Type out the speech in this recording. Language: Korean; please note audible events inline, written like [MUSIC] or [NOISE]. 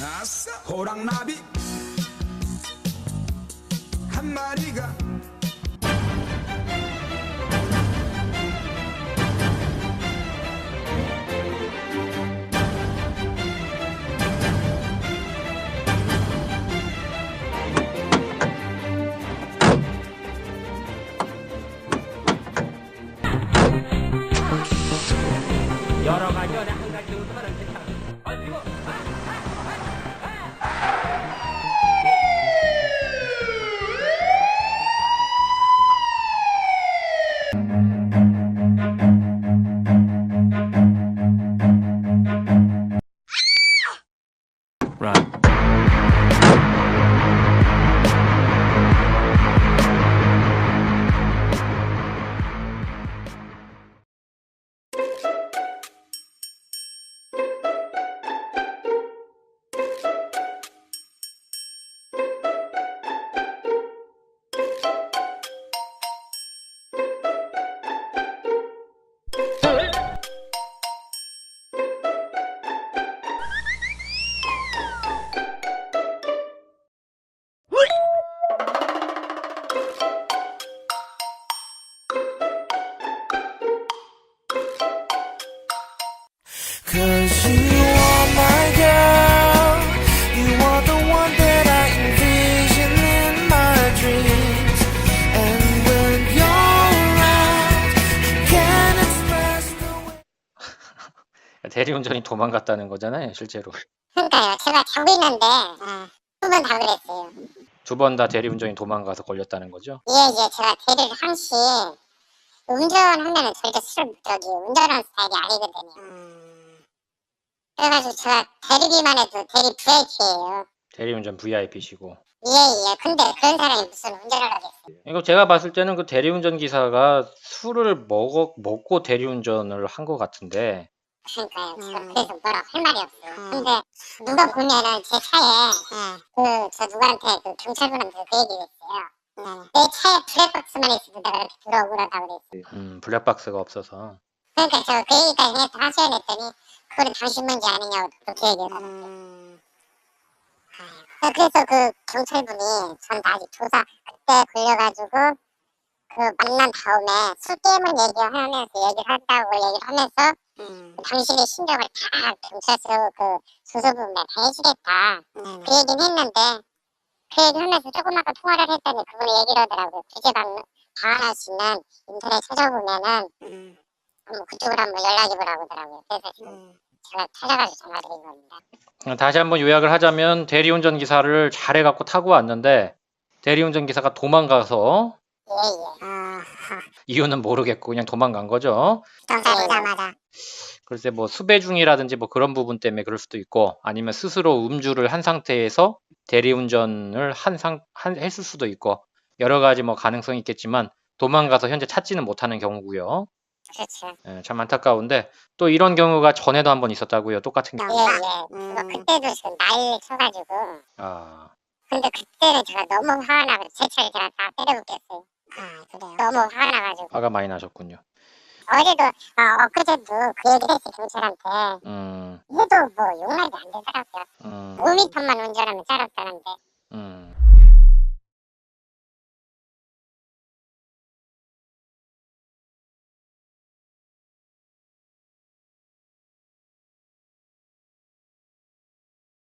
아싸 호랑나비 한 마리가 여러 가지 한 가지 하는 괜찮아. 아이고. Right. [LAUGHS] 대리운전이 도망갔다는 거잖아요, 실제로. 그러니까요. 제가 자고 있는데 두번 다 그랬어요. 두 번 다 대리운전이 도망가서 걸렸다는 거죠. 예, 예. 제가 대리를 항시 운전하면은 절대 술을 저기 운전하는 스타일이 아니거든요. 그래가지고 제가 대리비만 해도 대리 VIP예요. 대리운전 VIP시고. 예, 예. 근데 그런 사람이 무슨 운전을 하겠어요. 이거 제가 봤을 때는 그 대리운전 기사가 술을 먹어, 먹고 대리운전을 한 것 같은데, 그러니까요. 제가 그래서 뭐라 고 할 말이 없어요. 근데 누가 보면은 제 차에 그저 누구한테 그 경찰분한테 그 얘기를 했어요. 내 차에 블랙박스만 있어도 내가 이렇게 들어오고 그러다고 그랬어요. 음, 블랙박스가 없어서. 그러니까 제가 그 얘기까지 해서 하셔야 됐 그거는 당신 문제 아니냐고 그렇게 얘기를 하더라고요. 아, 그래서 그 경찰분이 전 아직 조사 그때 걸려가지고 그 만난 다음에 술 게임을 얘기하면서 얘기를 한다고 얘기를 하면서 당신의 심정을 다 경찰서 그다 해주겠다. 그 얘기는 했는데 그 얘기 하면서 조금 아까 통화를 했더니 그분이 얘기를 하더라고요. 규제방 방안할 수 있는 인터넷 찾아보면은 뭐 그쪽으로 한번 연락해 보라고 하더라고요. 그래서 지금 제가 찾아가서 전화드린 겁니다 어, 다시 한번 요약을 하자면 대리운전 기사를 잘해갖고 타고 왔는데, 대리운전 기사가 도망가서 예예 [LAUGHS] 이유는 모르겠고 그냥 도망간 거죠. 부장사자마자 글쎄 뭐 수배 중이라든지 뭐 그런 부분 때문에 그럴 수도 있고 아니면 스스로 음주를 한 상태에서 대리운전을 한 상, 한, 했을 수도 있고 여러 가지 뭐 가능성이 있겠지만 도망가서 현재 찾지는 못하는 경우고요. 그렇죠 예, 참 안타까운데 또 이런 경우가 전에도 한 번 있었다고요. 똑같은 경우. 예예 그거 그때도 지금 난리 쳐가지고. 아, 근데 그때는 제가 너무 화가 나가지고 제 차를 제가 다 때려붙였어요. 아 그래요? 너무 화가 나가지고. 화가 많이 나셨군요. 어제도 아, 엊그제도 그 얘기를 했어요 경찰한테. 음, 얘도 뭐 용납이 안 되더라고요. 음, 5m만 운전하면 짜랐다는데. 음.